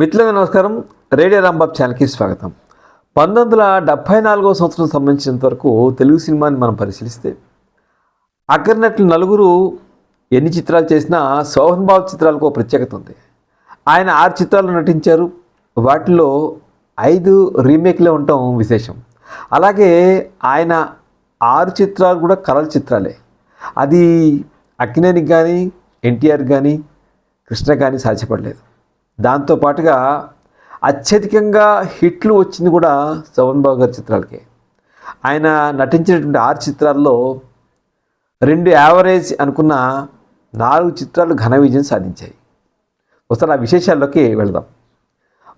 మిత్రులకు నమస్కారం. రేడియో రాంబాబ్ ఛానల్కి స్వాగతం. పంతొమ్మిది వందల డెబ్భై నాలుగో సంవత్సరం సంబంధించినంత వరకు తెలుగు సినిమాని మనం పరిశీలిస్తే అగ్రనట్లు నలుగురు ఎన్ని చిత్రాలు చేసినా శోభన్ బాబు చిత్రాలకు ఒక ప్రత్యేకత ఉంది. ఆయన ఆరు చిత్రాలు నటించారు. వాటిలో ఐదు రీమేక్లే ఉండటం విశేషం. అలాగే ఆయన ఆరు చిత్రాలు కూడా కలల చిత్రాలే. అది అక్కినేనికి కానీ ఎన్టీఆర్ కానీ కృష్ణ కానీ సాధ్యపడలేదు దాంతో పాటుగా అత్యధికంగా హిట్లు వచ్చింది కూడా శోభన్ బాబు గారి చిత్రాలకే. ఆయన నటించినటువంటి ఆరు చిత్రాల్లో రెండు యావరేజ్ అనుకున్న నాలుగు చిత్రాలు ఘన విజయం సాధించాయి. ఒకసారి ఆ విశేషాల్లోకి వెళదాం.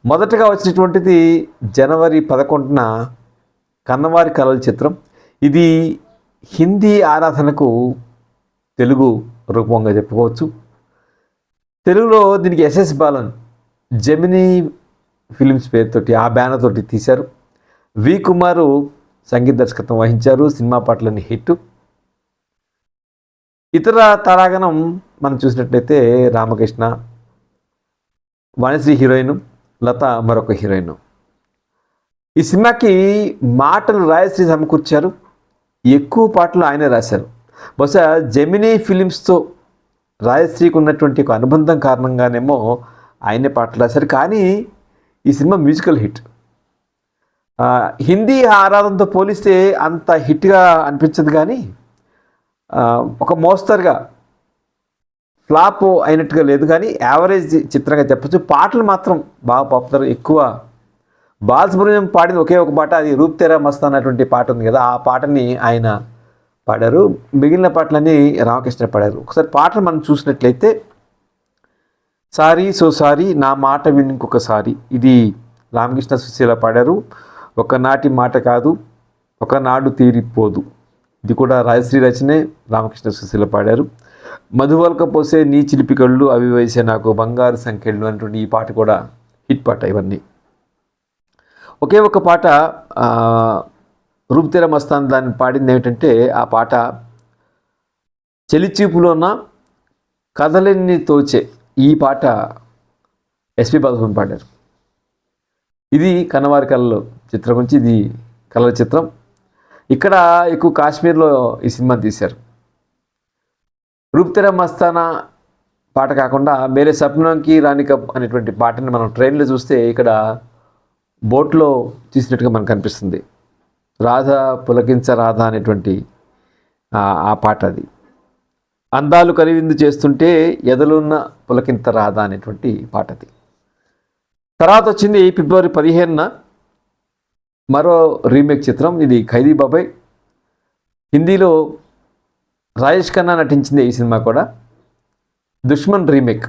మొదటగా వచ్చినటువంటిది జనవరి పదకొండున కన్నవారి కళల చిత్రం. ఇది హిందీ ఆరాధనకు తెలుగు రూపంగా చెప్పుకోవచ్చు. తెలుగులో దీనికి ఎస్ఎస్ బాలన్ జెమినీ ఫిలిమ్స్ పేరుతోటి ఆ బ్యానర్ తోటి తీశారు. వి. కుమారు సంగీత దర్శకత్వం వహించారు. సినిమా పాటలన్నీ హిట్. ఇతర తారాగణం మనం చూసినట్లయితే రామకృష్ణ వాణిశ్రీ హీరోయిన్ లత మరొక హీరోయిన్. ఈ సినిమాకి మాటలు రాయశ్రీ సమకూర్చారు. ఎక్కువ పాటలు ఆయనే రాశారు. బహుశా జెమినీ ఫిలిమ్స్తో రాయశ్రీకి ఉన్నటువంటి ఒక అనుబంధం కారణంగానేమో ఆయనే పాటలు రాశారు. కానీ ఈ సినిమా మ్యూజికల్ హిట్. హిందీ ఆరాధనతో పోలిస్తే అంత హిట్గా అనిపించదు కానీ ఒక మోస్తరుగా ఫ్లాప్ అయినట్టుగా లేదు కానీ యావరేజ్ చిత్రంగా చెప్పచ్చు. పాటలు మాత్రం బాగా పాపులర్. ఎక్కువ బాలసుబ్రహ్మణ్యం పాడింది ఒకే ఒక పాట అది రూప్ తెరా మస్తా అన్నటువంటి పాట ఉంది కదా ఆ పాటని ఆయన పాడారు. మిగిలిన పాటలన్నీ రామకృష్ణ పాడారు. ఒకసారి పాటలు మనం చూసినట్లయితే సారీ సో సారీ నా మాట విని ఇంకొకసారి ఇది రామకృష్ణ సుశీల పాడారు. ఒకనాటి మాట కాదు ఒకనాడు తీరిపోదు. ఇది కూడా రాజశ్రీ రచనే రామకృష్ణ సుశీల పాడారు. మధువల్క పోసే నీ చిలిపి కళ్ళు అవి వేసే నాకు బంగారు సంఖ్యలు అనేటువంటి ఈ పాట కూడా హిట్ పాట ఇవన్నీ. ఒకే ఒక పాట ఆ, రూపుతెర మస్తాన్ దాన్ని పాడింది ఏమిటంటే ఆ పాట చెలిచీపులోన కదలెన్ని తోచే ఈ పాట ఎస్పి బాలసుబ్రహ్మణ్యం పాడారు. ఇది కన్నవారి కళలు చిత్రం నుంచి ఇది కళల చిత్రం. ఇక్కడ ఎక్కువ కాశ్మీర్లో ఈ సినిమా తీశారు. రూప్తెర మస్తానా పాట కాకుండా మేరే సప్నంకి రాణి కప్ అనేటువంటి పాటని మనం ట్రైన్లో చూస్తే ఇక్కడ బోట్లో తీసినట్టుగా మనకు కనిపిస్తుంది. రాధ పులకించ రాధ అనేటువంటి ఆ- ఆ పాట అది. అందాలు కలివిందు చేస్తుంటే ఎదలున్న పులకింత రాధా అనేటువంటి పాటది తర్వాత వచ్చింది ఫిబ్రవరి పదిహేనున మరో రీమేక్ చిత్రం ఇది ఖైదీ బాబాయ్. హిందీలో రాజేష్ ఖన్నా నటించింది ఈ సినిమా కూడా. దుష్మన్ రీమేక్.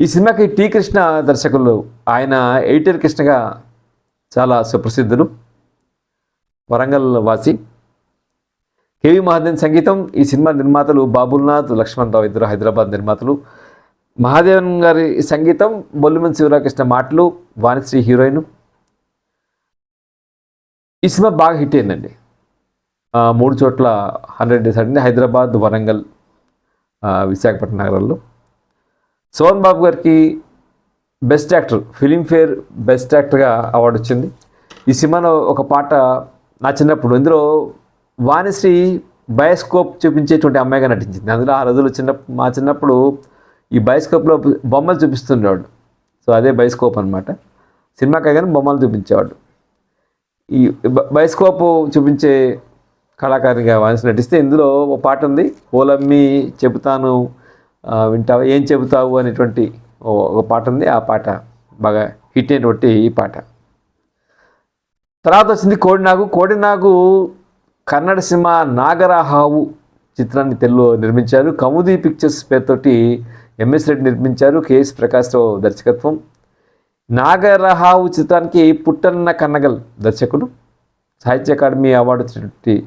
ఈ సినిమాకి టి కృష్ణ దర్శకులు ఆయన ఎయిటర్ కృష్ణగా చాలా సుప్రసిద్ధులు. వరంగల్ వాసి. కేవి మహాదేవన్ సంగీతం ఈ సినిమా నిర్మాతలు బాబుల్నాథ్ లక్ష్మణ్ రావు ఇద్దరు హైదరాబాద్ నిర్మాతలు. మహాదేవన్ గారి సంగీతం బొల్లిమన్ శివరాకృష్ణ మాటలు వాణిశ్రీ హీరోయిన్. ఈ సినిమా బాగా హిట్ అయిందండి. మూడు చోట్ల హండ్రెడ్ డేస్ ఆడింది. హైదరాబాద్ వరంగల్ విశాఖపట్నం నగరాల్లో. సోహన్ బాబు గారికి బెస్ట్ యాక్టర్ ఫిలింఫేర్ బెస్ట్ యాక్టర్గా అవార్డు వచ్చింది. ఈ సినిమాలో ఒక పాట నా చిన్నప్పుడు ఇందులో వాణిశ్రీ బయోస్కోప్ చూపించేటువంటి అమ్మాయిగా నటించింది. అందులో ఆ రోజులు చిన్న మా చిన్నప్పుడు ఈ బయోస్కోప్లో బొమ్మలు చూపిస్తుండేవాడు. సో అదే బయోస్కోప్ అనమాట సినిమా కాగానే బొమ్మలు చూపించేవాడు. ఈ బ- బయోస్కోప్ చూపించే కళాకారునిగా వాయిస్ నటిస్తే ఇందులో ఒక పాట ఉంది. ఓలమ్మి చెబుతాను వింటావు వింటావా ఏం చెబుతావు అనేటువంటి ఒక పాట ఉంది. ఆ పాట బాగా హిట్ అయినటువంటి ఈ పాట. తర్వాత వచ్చింది కోడినాగు. కోడినాగు కన్నడ సినిమా నాగరాహావు చిత్రాన్ని తెలుగులో నిర్మించారు. కముది పిక్చర్స్ పేరుతోటి ఎంఎస్ రెడ్డి నిర్మించారు. కేఎస్ ప్రకాశ్రావు దర్శకత్వం. నాగరహావు చిత్రానికి పుట్టన్న కన్నగల్ దర్శకుడు. సాహిత్య అకాడమీ అవార్డు వచ్చినటువంటి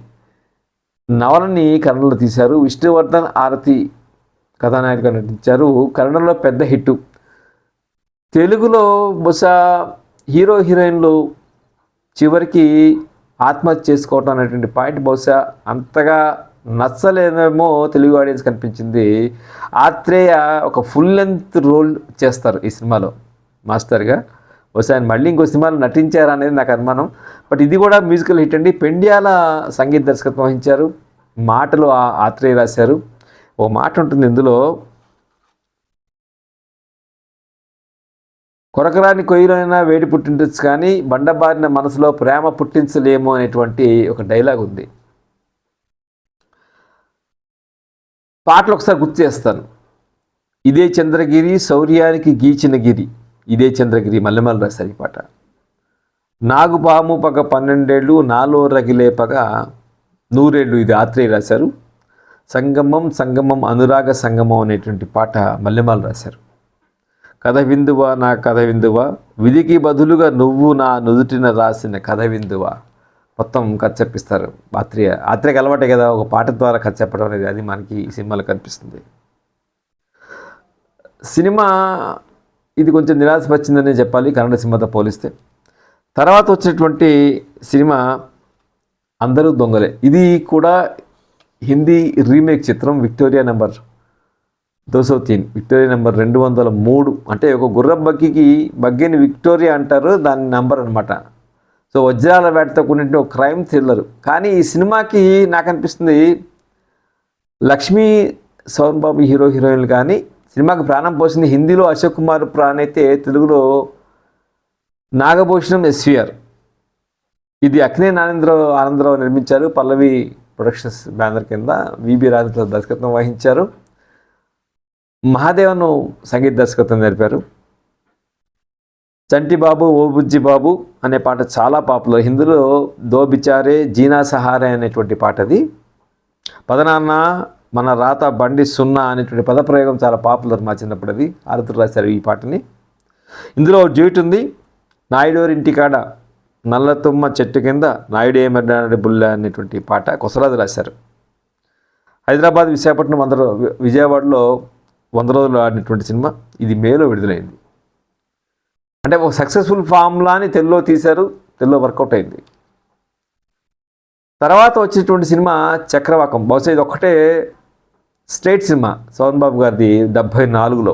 నవలని కన్నడలో తీశారు. విష్ణువర్ధన్ ఆరతి కథానాయకుగా నటించారు. కన్నడలో పెద్ద హిట్ తెలుగులో బహుశా హీరో హీరోయిన్లు చివరికి ఆత్మహత్య చేసుకోవటం అనేటువంటి పాయింట్ బహుశా అంతగా నచ్చలేదేమో తెలుగు ఆడియన్స్ కనిపించింది. ఆత్రేయ ఒక ఫుల్ లెంత్ రోల్ చేస్తారు ఈ సినిమాలో మాస్టర్గా బహుశా ఆయన మళ్ళీ ఇంకో సినిమాలు నటించారా అనేది నాకు అనుమానం. బట్ ఇది కూడా మ్యూజికల్ హిట్ అండి. పెండ్యాల సంగీత దర్శకత్వం వహించారు. మాటలు ఆత్రేయ రాశారు. ఓ మాట ఉంటుంది ఇందులో. కొరకరాని కొయ్యలైనా వేడి పుట్టించచ్చు కానీ బండబారిన మనసులో ప్రేమ పుట్టించలేము అనేటువంటి ఒక డైలాగ్ ఉంది. పాటలు ఒకసారి గుర్తు చేస్తాను. ఇదే చంద్రగిరి శౌర్యానికి గీచిన గిరి. ఇదే చంద్రగిరి మల్లెమల్ల రాశారు ఈ పాట. నాగుపాము పగ పన్నెండేళ్ళు నాలో రగిలే పగ నూరేళ్ళు ఇది ఆత్రేయ రాశారు. సంగమం సంగమం అనురాగ సంగమం అనేటువంటి పాట మల్లెమాల రాశారు. కథ విందువా నా కథ విందువా? విధికి బదులుగా నువ్వు నా నుదుటిన రాసిన కథ విందువా? మొత్తం కథ చెప్పిస్తారు. ఆత్రేయ ఆత్రేయకి అలవాటే కదా ఒక పాట ద్వారా కథ చెప్పడం అనేది అది మనకి ఈ సినిమాలో కనిపిస్తుంది. సినిమా ఇది కొంచెం నిరాశపరిచిందనే చెప్పాలి కన్నడ సినిమాతో పోలిస్తే. తర్వాత వచ్చినటువంటి సినిమా అందరూ దొంగలే. ఇది కూడా హిందీ రీమేక్ చిత్రం విక్టోరియా నెంబర్ దోసో తీన్ విక్టోరియా నెంబర్ రెండు వందల మూడు. అంటే ఒక గుర్రం బగ్గికి బగ్గీని విక్టోరియా అంటారు దాని నెంబర్ అనమాట సో వజ్రాల వేటతో కూడిన ఒక క్రైమ్ థ్రిల్లర్. కానీ ఈ సినిమాకి నాకు అనిపిస్తుంది లక్ష్మీ సోన్ బాబు హీరో హీరోయిన్లు కానీ సినిమాకి ప్రాణం పోసింది హిందీలో అశోక్ కుమార్ ప్రాణ్ అయితే తెలుగులో నాగభూషణం ఎస్విఆర్. ఇది అక్నే నానేంద్రరావు ఆనందరావు నిర్మించారు. పల్లవి ప్రొడక్షన్స్ బ్యానర్ కింద విబి రాజేంద్ర దర్శకత్వం వహించారు. మహాదేవను సంగీత దర్శకత్వం జరిపారు. చంటి బాబు ఓ బుజ్జి బాబు అనే పాట చాలా పాపులర్. హిందీలో దో బిచారే జీనా సహారే అనేటువంటి పాట అది. పదనాన్న మన రాత బండి సున్నా అనేటువంటి పదప్రయోగం చాలా పాపులర్ మా చిన్నప్పుడు అది. ఆరుతులు రాశారు ఈ పాటని. ఇందులో డ్యూట్ ఉంది. నాయుడోరింటి ఇంటికాడ నల్లతుమ్మ చెట్టు కింద నాయుడు ఏమన్నాడు బుల్ల అనేటువంటి పాట కొసరాజు రాశారు. హైదరాబాద్ విశాఖపట్నం వంద విజయవాడలో వంద రోజులు ఆడినటువంటి సినిమా. ఇది మేలో విడుదలైంది. అంటే ఒక సక్సెస్ఫుల్ ఫార్ములాని తెలుగులో తీశారు తెలుగులో వర్కౌట్ అయింది. తర్వాత వచ్చేటువంటి సినిమా చక్రవాకం. బహుశా ఇది ఒక్కటే స్టేట్ సినిమా సోహన్ బాబు గారిది డెబ్భై నాలుగులో.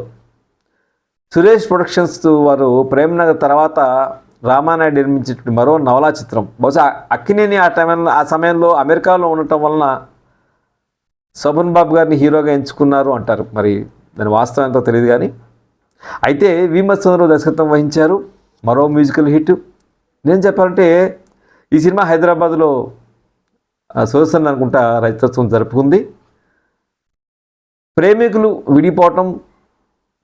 సురేష్ ప్రొడక్షన్స్ వారు ప్రేమ్నగర్ తర్వాత రామానాయుడు నిర్మించినటువంటి మరో నవలా చిత్రం. బహుశా అక్కినేని ఆ టైంలో ఆ సమయంలో అమెరికాలో ఉండటం వలన శోభన్ బాబు గారిని హీరోగా ఎంచుకున్నారు అంటారు. మరి దాని వాస్తవం ఎంతో తెలియదు కానీ అయితే విమర్శనలో దర్శకత్వం వహించారు. మరో మ్యూజికల్ హిట్. నేను చెప్పాలంటే ఈ సినిమా హైదరాబాద్లో సుదర్శన్ అనుకుంటా రచితత్వం జరుపుకుంది. ప్రేమికులు విడిపోవటం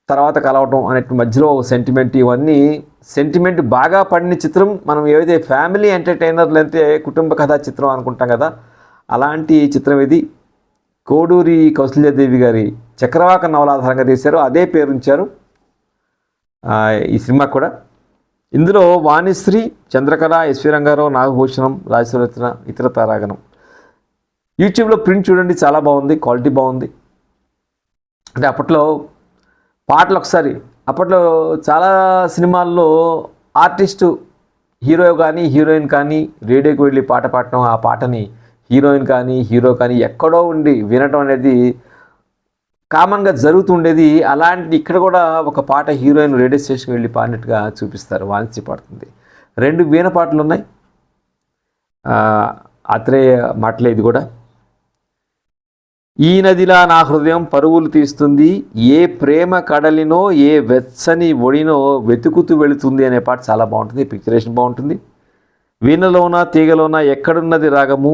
తర్వాత కలవటం అనే మధ్యలో సెంటిమెంట్ ఇవన్నీ సెంటిమెంట్ బాగా పడిన చిత్రం మనం ఏదైతే ఫ్యామిలీ ఎంటర్టైనర్లు అయితే కుటుంబ కథా చిత్రం అనుకుంటాం కదా అలాంటి చిత్రం ఇది. కోడూరి కౌశల్యాదేవి గారి చక్రవాక నవలాధారంగా తీశారు. అదే పేరు ఉంచారు. ఈ సినిమా కూడా. ఇందులో వాణిశ్రీ చంద్రకళ ఎస్వి రంగారావు నాగభూషణం రాజశేఖర ఇతర తారాగణం. యూట్యూబ్లో ప్రింట్ చూడండి చాలా బాగుంది క్వాలిటీ బాగుంది. అంటే అప్పట్లో పాటలు ఒకసారి అప్పట్లో చాలా సినిమాల్లో ఆర్టిస్టు హీరో కానీ హీరోయిన్ కానీ రేడియోకి వెళ్ళి పాట పాడటం ఆ పాటని హీరోయిన్ కానీ హీరో కానీ ఎక్కడో ఉండి వినటం అనేది కామన్గా జరుగుతుండేది అలాంటి ఇక్కడ కూడా ఒక పాట హీరోయిన్ రేడియో స్టేషన్కి వెళ్ళి పాడినట్టుగా చూపిస్తారు వాణిజ్య పాడుతుంది. రెండు వీణ పాటలు ఉన్నాయి. అత్రేయ మాటలే ఇది కూడా. ఈ నదిలా నా హృదయం పరుగులు తీస్తుంది ఏ ప్రేమ కడలినో ఏ వెచ్చని ఒడినో వెతుకుతూ వెళుతుంది అనే పాట చాలా బాగుంటుంది పిక్చరేషన్ బాగుంటుంది. వీణలోన తీగలోన ఎక్కడున్నది రాగము?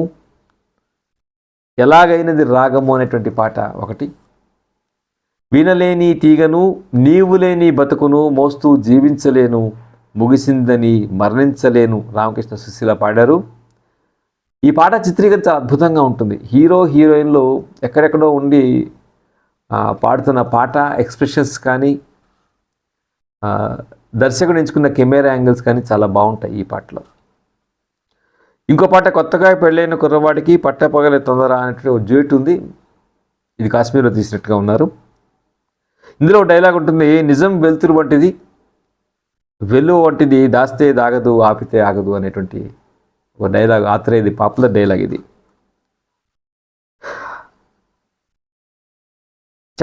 ఎలాగైనది రాగము అనేటువంటి పాట ఒకటి. వినలేని తీగను నీవు లేని బతుకును మోస్తూ జీవించలేను ముగిసిందని మరణించలేను రామకృష్ణ సుశీల పాడారు. ఈ పాట చిత్రీకరణ చాలా అద్భుతంగా ఉంటుంది. హీరో హీరోయిన్లు ఎక్కడెక్కడో ఉండి పాడుతున్న పాట ఎక్స్ప్రెషన్స్ కానీ దర్శకుడు ఎంచుకున్న కెమెరా యాంగిల్స్ కానీ చాలా బాగుంటాయి ఈ పాటలో. ఇంకో పాట కొత్తగా పెళ్ళైన కుర్రవాడికి పట్టపగలే తొందర అనేటువంటి ఒక జ్యూట్ ఉంది. ఇది కాశ్మీర్లో తీసినట్టుగా ఉన్నారు. ఇందులో డైలాగ్ ఉంటుంది నిజం వెలుతురు వంటిది వెళ్ళు వంటిది దాస్తే దాగదు ఆపితే ఆగదు అనేటువంటి ఒక డైలాగ్ ఆత్రే ఇది పాపులర్ డైలాగ్ ఇది.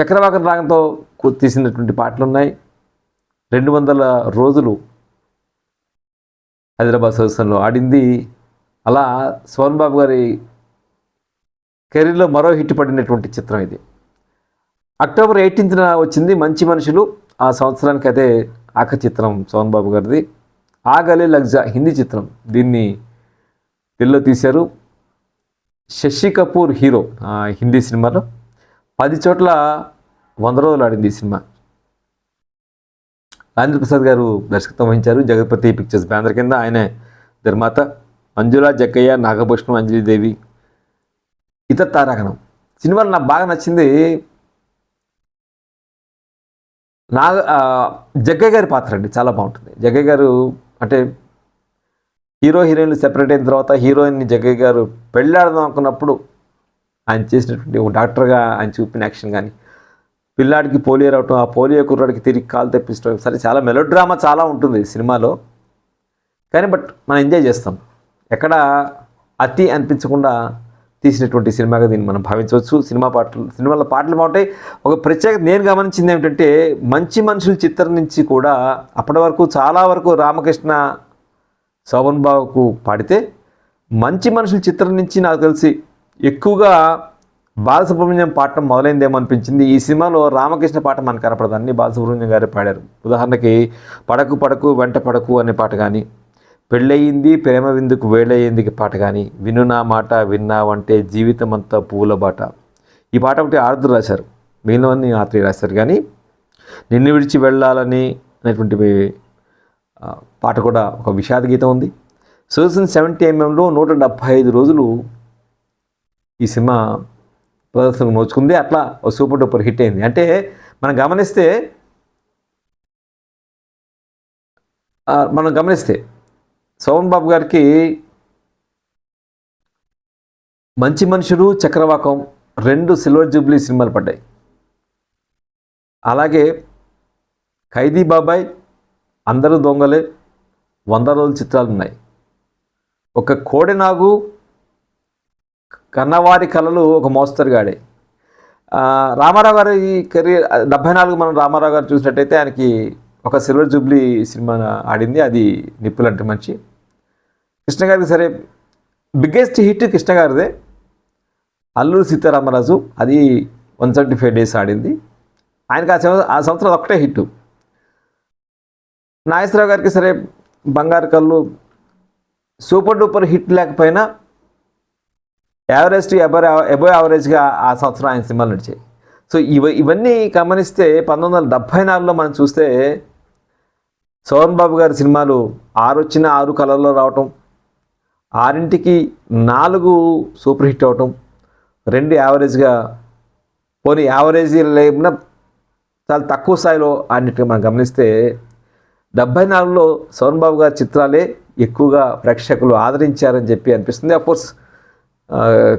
చక్రవాకం రాగంతో తీసినటువంటి పాటలు ఉన్నాయి. రెండు వందల రోజులు హైదరాబాద్ సదస్సులో ఆడింది. అలా సోన్ బాబు గారి కెరీర్లో మరో హిట్ పడినటువంటి చిత్రం ఇది. అక్టోబర్ ఎయిటీన్త్న వచ్చింది మంచి మనుషులు. ఆ సంవత్సరానికి అదే ఆక చిత్రం సోన్ బాబు గారిది. ఆగలే లగ్జా హిందీ చిత్రం. దీన్ని తెలుగులో తీశారు. శశి కపూర్ హీరో హిందీ సినిమాలో పది చోట్ల వంద రోజులు ఆడింది ఈ సినిమా. రాజేంద్ర ప్రసాద్ గారు దర్శకత్వం వహించారు. జగత్పతి పిక్చర్స్ బ్యానర్ కింద ఆయనే నిర్మాత. మంజుల జక్కయ్య నాగభూషణం అంజలిదేవి ఇతర తారాగణం. సినిమాలో నాకు బాగా నచ్చింది. నాగ జగ్గయ్య గారి పాత్ర అండి చాలా బాగుంటుంది. జగ్గయ్య గారు అంటే హీరో హీరోయిన్లు సెపరేట్ అయిన తర్వాత హీరోయిన్ని జగ్గయ్య గారు పెళ్ళాడదాం అనుకున్నప్పుడు ఆయన చేసినటువంటి ఒక డాక్టర్గా ఆయన చూపిన యాక్షన్ కానీ పిల్లాడికి పోలియో రావటం ఆ పోలియో కుర్రాడికి తిరిగి కాలు తెప్పించడం సరే చాలా మెలో డ్రామా చాలా ఉంటుంది సినిమాలో. కానీ బట్ మనం ఎంజాయ్ చేస్తాం. ఎక్కడ అతి అనిపించకుండా తీసినటువంటి సినిమాగా దీన్ని మనం భావించవచ్చు. సినిమా పాటలు సినిమాలో పాటలు బాగుంటాయి ఒక ప్రత్యేకత నేను గమనించింది ఏమిటంటే మంచి మనుషుల చిత్రం నుంచి కూడా అప్పటి వరకు చాలా వరకు రామకృష్ణ శోభన్ బాబుకు పాడితే మంచి మనుషుల చిత్రం నుంచి నాకు తెలిసి ఎక్కువగా బాలసుబ్రహ్మణ్యం పాడటం మొదలైందేమో అనిపించింది. ఈ సినిమాలో రామకృష్ణ పాట మనకు కనపడదాన్ని బాలసుబ్రహ్మణ్యం గారే పాడారు. ఉదాహరణకి పడకు పడకు వెంట పడకు అనే పాట కానీ పెళ్ళయింది ప్రేమ విందుకు వేళయ్యేందుకు పాట కానీ విను నా మాట విన్నావంటే జీవితం అంతా పూల బాట. ఈ పాట ఒకటి ఆరుద్ర రాశారు. మిగిలినవన్నీ ఆత్రి రాశారు. కానీ నిన్ను విడిచి వెళ్ళాలని అనేటువంటి పాట కూడా ఒక విషాద గీతం ఉంది. సోసన్ సెవెంటీ ఎంఎంలో నూట డెబ్భై ఐదు రోజులు ఈ సినిమా ప్రదర్శనకు నోచుకుంది. అట్లా ఒక సూపర్ డూపర్ హిట్ అయింది. అంటే మనం గమనిస్తే మనం గమనిస్తే సోమన్ బాబు గారికి మంచి మనుషులు చక్రవాకం రెండు సిల్వర్ జూబ్లీ సినిమాలు పడ్డాయి. అలాగే ఖైదీ బాబాయ్ అందరూ దొంగలే వంద రోజుల చిత్రాలు ఉన్నాయి. ఒక కోడెనాగు కన్నవారి కళలు ఒక మోస్తరుగాడే రామారావు గారి కెరీర్ డెబ్బై నాలుగు మనం రామారావు గారు చూసినట్టయితే ఆయనకి ఒక సిల్వర్ జూబ్లీ సినిమా ఆడింది అది నిప్పులంటే మంచి. కృష్ణ గారికి సరే బిగ్గెస్ట్ హిట్ కృష్ణ గారిదే. అల్లూరు సీతారామరాజు అది వన్ సెవెంటీ ఫైవ్ డేస్ ఆడింది. ఆయనకి ఆ సంవత్సరం ఆ సంవత్సరం ఒకటే హిట్ నాగేశ్వరరావు గారికి సరే Bangaru Kallu super duper hit లేకపోయినా యావరేజ్ టు ఎబో ఎబో యావరేజ్గా ఆ సంవత్సరం ఆయన సినిమాలు నడిచాయి. సో ఇవ ఇవన్నీ గమనిస్తే పంతొమ్మిది వందల డెబ్భై నాలుగులో మనం చూస్తే సోహన్ బాబు గారి సినిమాలు ఆరు వచ్చిన ఆరు కలర్లో రావటం ఆరింటికి నాలుగు సూపర్ హిట్ అవటం రెండు యావరేజ్గా పోనీ యావరేజ్ లేకుండా చాలా తక్కువ స్థాయిలో ఆడినట్టుగా మనం గమనిస్తే డెబ్బై నాలుగులో సోన్ బాబు గారి చిత్రాలే ఎక్కువగా ప్రేక్షకులు ఆదరించారని చెప్పి అనిపిస్తుంది. అఫ్కోర్స్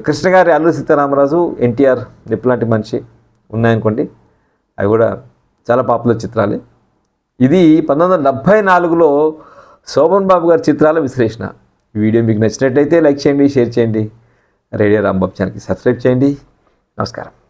కృష్ణ గారి అల్లు సీతారామరాజు ఎన్టీఆర్ నిప్పులాంటి మనిషి ఉన్నాయనుకోండి అవి కూడా చాలా పాపులర్ చిత్రాలే. ఇది పంతొమ్మిది వందల డెబ్భై నాలుగులో శోభన్ బాబు గారి చిత్రాల విశ్లేషణ. వీడియో మీకు నచ్చినట్టయితే లైక్ చేయండి షేర్ చేయండి. రేడియో రాంబాబు ఛానల్కి సబ్స్క్రైబ్ చేయండి. నమస్కారం.